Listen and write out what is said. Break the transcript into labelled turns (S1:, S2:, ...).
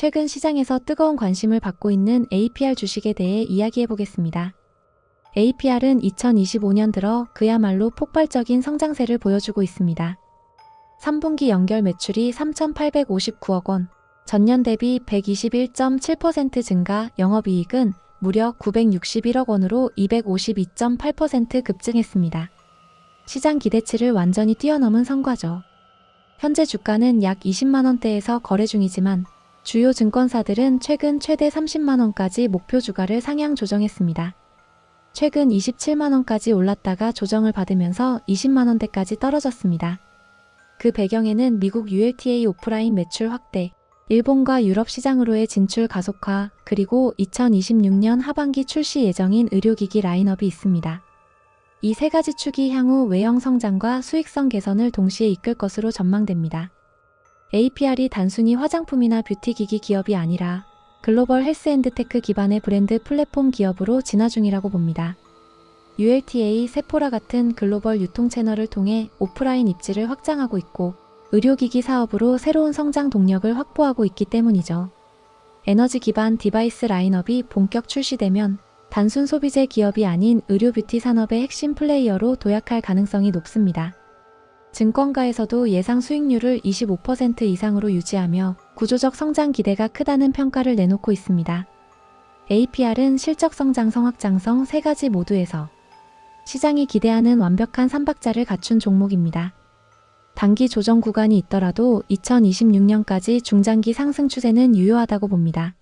S1: 최근 시장에서 뜨거운 관심을 받고 있는 APR 주식에 대해 이야기해 보겠습니다. APR은 2025년 들어 그야말로 폭발적인 성장세를 보여주고 있습니다. 3분기 연결 매출이 3,859억 원, 전년 대비 121.7% 증가, 영업이익은 무려 961억 원으로 252.8% 급증했습니다. 시장 기대치를 완전히 뛰어넘은 성과죠. 현재 주가는 약 20만 원대에서 거래 중이지만 주요 증권사들은 최근 최대 30만원까지 목표 주가를 상향 조정했습니다. 최근 27만원까지 올랐다가 조정을 받으면서 20만원대까지 떨어졌습니다. 그 배경에는 미국 ULTA 오프라인 매출 확대, 일본과 유럽 시장으로의 진출 가속화, 그리고 2026년 하반기 출시 예정인 의료기기 라인업이 있습니다. 이 세 가지 축이 향후 외형 성장과 수익성 개선을 동시에 이끌 것으로 전망됩니다. APR이 단순히 화장품이나 뷰티기기 기업이 아니라 글로벌 헬스앤드테크 기반의 브랜드 플랫폼 기업으로 진화 중이라고 봅니다. ULTA, 세포라 같은 글로벌 유통 채널을 통해 오프라인 입지를 확장하고 있고 의료기기 사업으로 새로운 성장 동력을 확보하고 있기 때문이죠. 에너지 기반 디바이스 라인업이 본격 출시되면 단순 소비재 기업이 아닌 의료 뷰티 산업의 핵심 플레이어로 도약할 가능성이 높습니다. 증권가에서도 예상 수익률을 25% 이상으로 유지하며 구조적 성장 기대가 크다는 평가를 내놓고 있습니다. APR은 실적 성장 성 확장성 세 가지 모두에서 시장이 기대하는 완벽한 삼박자를 갖춘 종목입니다. 단기 조정 구간이 있더라도 2026년까지 중장기 상승 추세는 유효하다고 봅니다.